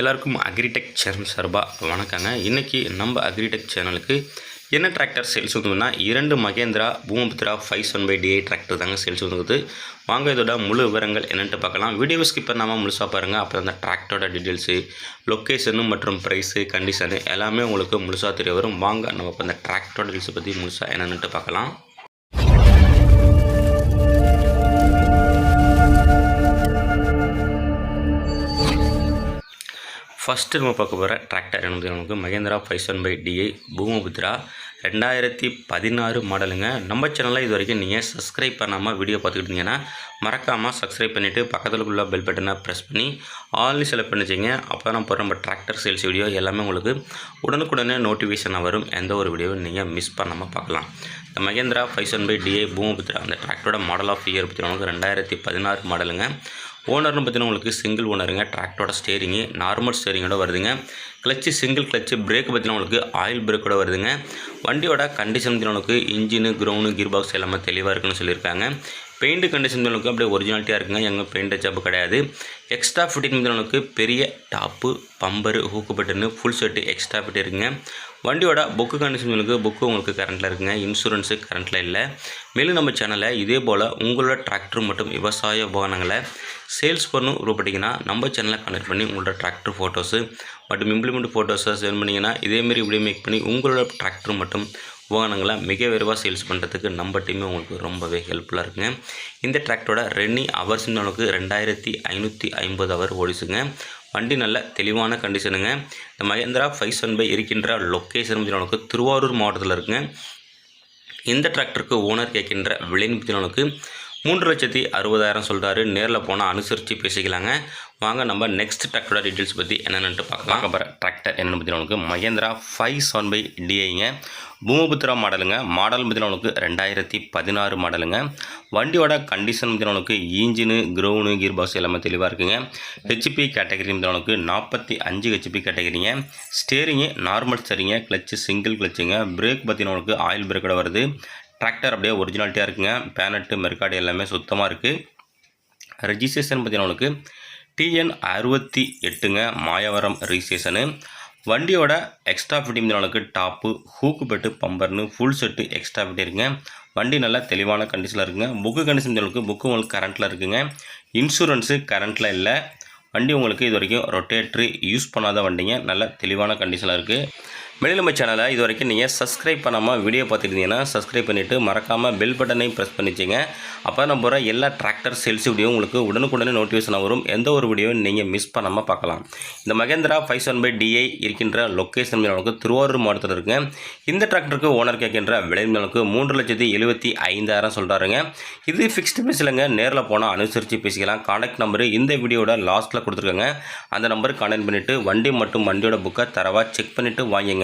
எல்லாருக்கும் agritech channel சார்பாக வணக்கங்க. இன்றைக்கி நம்ம அக்ரிடெக் சேனலுக்கு என்ன டிராக்டர் சேல்ஸ் வந்துங்கன்னா இரண்டு Mahindra Bhoomiputra five one five DI tractor தாங்க சேல்ஸ் வந்துருக்குது வாங்க இதோட முழு விவரங்கள் என்னென்ட்டு பார்க்கலாம். வீடியோ ஸ்கிப் பண்ணாமல் முழுசாக பாருங்கள் அப்போ அந்த டிராக்டரோட டீட்டெயில்ஸு லொக்கேஷனு மற்றும் ப்ரைஸு கண்டிஷனு எல்லாமே உங்களுக்கு முழுசாக தெரிய வரும். வாங்க நம்ம இப்போ அந்த டிராக்டரோட டீட்டெயில்ஸை பற்றி முழுசாக என்னென்னுட்டு பார்க்கலாம். ஃபஸ்ட்டு நம்ம பார்க்க போகிற டிராக்டர் என்னது நமக்கு Mahindra five one five DI Bhoomiputra ரெண்டாயிரத்தி பதினாறு மாடலுங்க. நம்ம சேனலில் இது வரைக்கும் நீங்கள் சப்ஸ்கிரைப் பண்ணாமல் வீடியோ பார்த்துக்கிட்டு இருந்தீங்கன்னா மறக்காமல் சப்ஸ்கிரைப் பண்ணிவிட்டு பக்கத்தில் உள்ள பெல் பட்டனை ப்ரெஸ் பண்ணி ஆல்னு செலக்ட் பண்ணிச்சிங்க அப்போ தான் போகிற நம்ம டிராக்டர் சேல்ஸ் வீடியோ எல்லாமே உங்களுக்கு உடனுக்குடனே நோட்டிஃபிகேஷனாக வரும். எந்த ஒரு வீடியோவும் நீங்கள் மிஸ் பண்ணாமல் பார்க்கலாம். இந்த Mahindra five one five DI Bhoomiputra அந்த டிராக்டரோட மாடல் ஆஃப் இயர் பற்றி நமக்கு ரெண்டாயிரத்தி பதினாறு மாடலுங்க. ஓனர்னு பார்த்தீங்கன்னா உங்களுக்கு சிங்கிள் ஓனருங்க டிராக்டரோட ஸ்டேரிங்கு நார்மல் ஸ்டேரிங்கோட வருதுங்க. கிளச்சு சிங்கிள் கிளச்சு பிரேக் பார்த்தீங்கன்னா உங்களுக்கு ஆயில் பிரேக்கோட வருதுங்க. வண்டியோட கண்டிஷன் பார்த்தீங்கன்னா உங்களுக்கு இன்ஜினு க்ரௌண்டு கியர் பாக்ஸ் எல்லாமே தெளிவாக இருக்குன்னு சொல்லியிருக்காங்க. பெயிண்ட் கண்டிஷன் உங்களுக்கு அப்படியே ஒரிஜினாலிட்டியாக இருக்குங்க. எங்கள் பெயிண்ட் ஜாப் கிடையாது. எக்ஸ்ட்ரா ஃபிட்டிங் உங்களுக்கு பெரிய top bumper hook button full set extra fit இருக்குங்க. வண்டியோட புக்கு கண்டிஷன் உங்களுக்கு புக்கு உங்களுக்கு கரண்ட்டில் இருக்குங்க. இன்சூரன்ஸு கரண்ட்டில் இல்லை. மேலும் நம்ம சேனலில் இதே போல் உங்களோட டிராக்டர் மற்றும் விவசாய உபகரணங்களை சேல்ஸ் பண்ணும் விருப்பப்பட்டீங்கன்னா நம்ம சேனலை கனெக்ட் பண்ணி உங்களோட டிராக்டர் ஃபோட்டோஸு மற்றும் இம்ப்ளிமெண்ட் ஃபோட்டோஸை சென்ட் பண்ணிங்கன்னா இதேமாரி இப்படி மேக் பண்ணி உங்களோட டிராக்டர் மற்றும் உபகரணங்களை மிக விரைவாக சேல்ஸ் பண்ணுறதுக்கு நம்ம டீமே உங்களுக்கு ரொம்பவே ஹெல்ப்ஃபுல்லாக இருக்குங்க. இந்த டிராக்டரோட ரென்னி அவர்ஸ்னு நமக்கு ரெண்டாயிரத்தி ஐநூற்றி ஐம்பது அவர் ஓடிச்சுங்க. வண்டி நல்ல தெளிவான கண்டிஷனுங்க இந்த மகேந்திரா ஃபைவ் செவன் பை இருக்கின்ற லொக்கேஷன் பற்றி நமக்கு திருவாரூர் மாவட்டத்தில் இருக்குங்க. இந்த டிராக்டருக்கு ஓனர் கேட்கின்ற விலைன்னு பற்றி நமக்கு மூன்று லட்சத்தி அறுபதாயிரம் சொல்கிறாரு நேரில் போனால் அனுசரித்து பேசிக்கலாங்க. வாங்க நம்ம நெக்ஸ்ட் டிராக்டரோட டீட்டெயில்ஸ் பற்றி என்னென்னு பார்க்கலாம். அப்புறம் டிராக்டர் என்னென்னு பற்றி உங்களுக்கு மகேந்திரா ஃபைவ் செவன் பை டிஐங்க பூமபுத்ரா மாடலுங்க. மாடல் பற்றி நமக்கு ரெண்டாயிரத்தி பதினாறு மாடலுங்க. வண்டியோட கண்டிஷன் பற்றி நமக்கு இன்ஜினு க்ரௌனு கீர் பாக்ஸ் எல்லாமே தெளிவாக இருக்குங்க. ஹெச்பி கேட்டகரி பற்றி நமக்கு நாற்பத்தி அஞ்சு ஹெச்பி கேட்டகரிங்க ஸ்டேரிங்கு நார்மல் ஸ்டேரிங்க கிளச்சு சிங்கிள் கிளச்சுங்க பிரேக் பற்றி நமக்கு ஆயில் பிரேக்கோட வருது. டிராக்டர் அப்படியே ஒரிஜினாலிட்டியாக இருக்குங்க. பேனட்டு மெர்காடு எல்லாமே சுத்தமாக இருக்குது ரெஜிஸ்ட்ரேஷன் பார்த்தீங்கன்னா நம்மளுக்கு டிஎன் அறுபத்தி எட்டுங்க மாயவரம் ரெஜிஸ்ட்ரேஷனு வண்டியோட எக்ஸ்ட்ரா ஃபிட்டிங் நம்மளுக்கு டாப்பு ஹூக்கு பெட்டு பம்பர்னு ஃபுல் செட்டு எக்ஸ்ட்ரா ஃபிட் இருக்குங்க. வண்டி நல்லா தெளிவான கண்டிஷனில் இருக்குங்க. புக்கு கண்டிஷன் உங்களுக்கு புக்கு உங்களுக்கு கரண்ட்டில் இருக்குங்க. இன்சூரன்ஸு கரண்ட்டில் இல்லை. வண்டி உங்களுக்கு இது வரைக்கும் ரொட்டேட்ரு யூஸ் பண்ணாத வண்டிங்க. நல்ல தெளிவான கண்டிஷனில் இருக்குது மேலும் சேனலை இது வரைக்கும் நீங்கள் சப்ஸ்கிரைப் பண்ணாமல் வீடியோ பார்த்துருந்தீங்கன்னா சப்ஸ்கிரைப் பண்ணிவிட்டு மறக்காமல் பெல் பட்டனையும் ப்ரெஸ் பண்ணிச்சிங்க. அப்போ நம்ம போகிற எல்லா டிராக்டர் சேல்ஸ் வீடியோ உங்களுக்கு உடனுக்குடனே நோட்டிஃபிகேஷன் வரும். எந்த ஒரு வீடியோவும் நீங்கள் மிஸ் பண்ணாமல் பார்க்கலாம். இந்த Mahindra five one five DI இருக்கின்ற லொக்கேஷன் நமக்கு திருவாரூர் மாவட்டத்தில் இருக்குங்க இந்த டிராக்டருக்கு ஓனர் கேட்கின்ற விலை நமக்கு மூன்று லட்சத்தி எழுபத்தி ஐந்தாயிரம் சொல்கிறாருங்க இது ஃபிக்ஸ்டு பேசலைங்க நேரில் போனால் அனுசரித்து பேசிக்கலாம். காண்டாக்ட் நம்பரு இந்த வீடியோட லாஸ்ட்டில் கொடுத்துருக்கோங்க. அந்த நம்பருக்கு கான்டாக்ட் பண்ணிவிட்டு வண்டி மற்றும் வண்டியோட புக்கை தரவாக செக் பண்ணிவிட்டு வாங்கிங்க.